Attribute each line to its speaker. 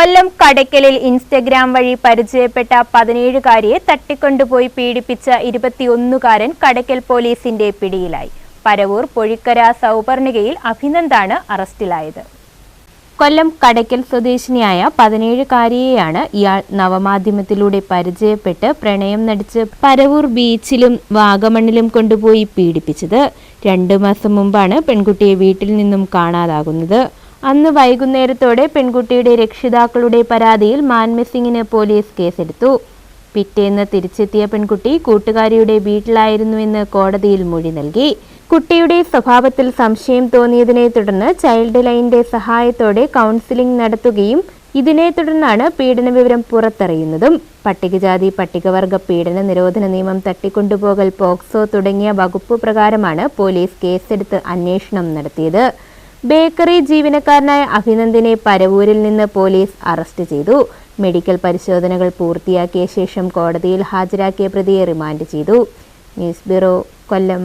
Speaker 1: കൊല്ലം കടയ്ക്കലിൽ Instagram വഴി പരിചയപ്പെട്ട പതിനേഴുകാരിയെ തട്ടിക്കൊണ്ടുപോയി പീഡിപ്പിച്ച ഇരുപത്തിയൊന്നുകാരൻ കടയ്ക്കൽ പോലീസിന്റെ പിടിയിലായി. പരവൂർ പൊഴിക്കര സൗപർണികയിൽ അഭിനന്ദാണ് അറസ്റ്റിലായത്. കൊല്ലം കടയ്ക്കൽ സ്വദേശിനിയായ പതിനേഴുകാരിയെയാണ് ഇയാൾ നവമാധ്യമത്തിലൂടെ പരിചയപ്പെട്ട് പ്രണയം നടിച്ച് പരവൂർ ബീച്ചിലും വാഗമണ്ണിലും കൊണ്ടുപോയി പീഡിപ്പിച്ചത്. രണ്ടു മാസം മുമ്പാണ് പെൺകുട്ടിയെ വീട്ടിൽ നിന്നും കാണാതാകുന്നത്. അന്ന് വൈകുന്നേരത്തോടെ പെൺകുട്ടിയുടെ രക്ഷിതാക്കളുടെ പരാതിയിൽ മാൻമിസിംഗിന് പോലീസ് കേസെടുത്തു. പിറ്റേന്ന് തിരിച്ചെത്തിയ പെൺകുട്ടി കൂട്ടുകാരിയുടെ വീട്ടിലായിരുന്നുവെന്ന് കോടതിയിൽ മൊഴി നൽകി. കുട്ടിയുടെ സ്വഭാവത്തിൽ സംശയം തോന്നിയതിനെ തുടർന്ന് ചൈൽഡ് ലൈനിന്റെ സഹായത്തോടെ കൗൺസിലിംഗ് നടത്തുകയും ഇതിനെ തുടർന്നാണ് പീഡന വിവരം പുറത്തറിയുന്നതും. പട്ടികജാതി പട്ടികവർഗ പീഡന നിരോധന നിയമം തട്ടിക്കൊണ്ടുപോകൽ പോക്സോ തുടങ്ങിയ വകുപ്പ് പ്രകാരമാണ് പോലീസ് കേസെടുത്ത് അന്വേഷണം നടത്തിയത്. ബേക്കറി ജീവനക്കാരനായ അഭിനന്ദിനെ പരവൂരിൽ നിന്ന് പോലീസ് അറസ്റ്റ് ചെയ്തു. മെഡിക്കൽ പരിശോധനകൾ പൂർത്തിയാക്കിയ ശേഷം കോടതിയിൽ ഹാജരാക്കിയ പ്രതിയെ റിമാൻഡ് ചെയ്തു. News bureau Kollam.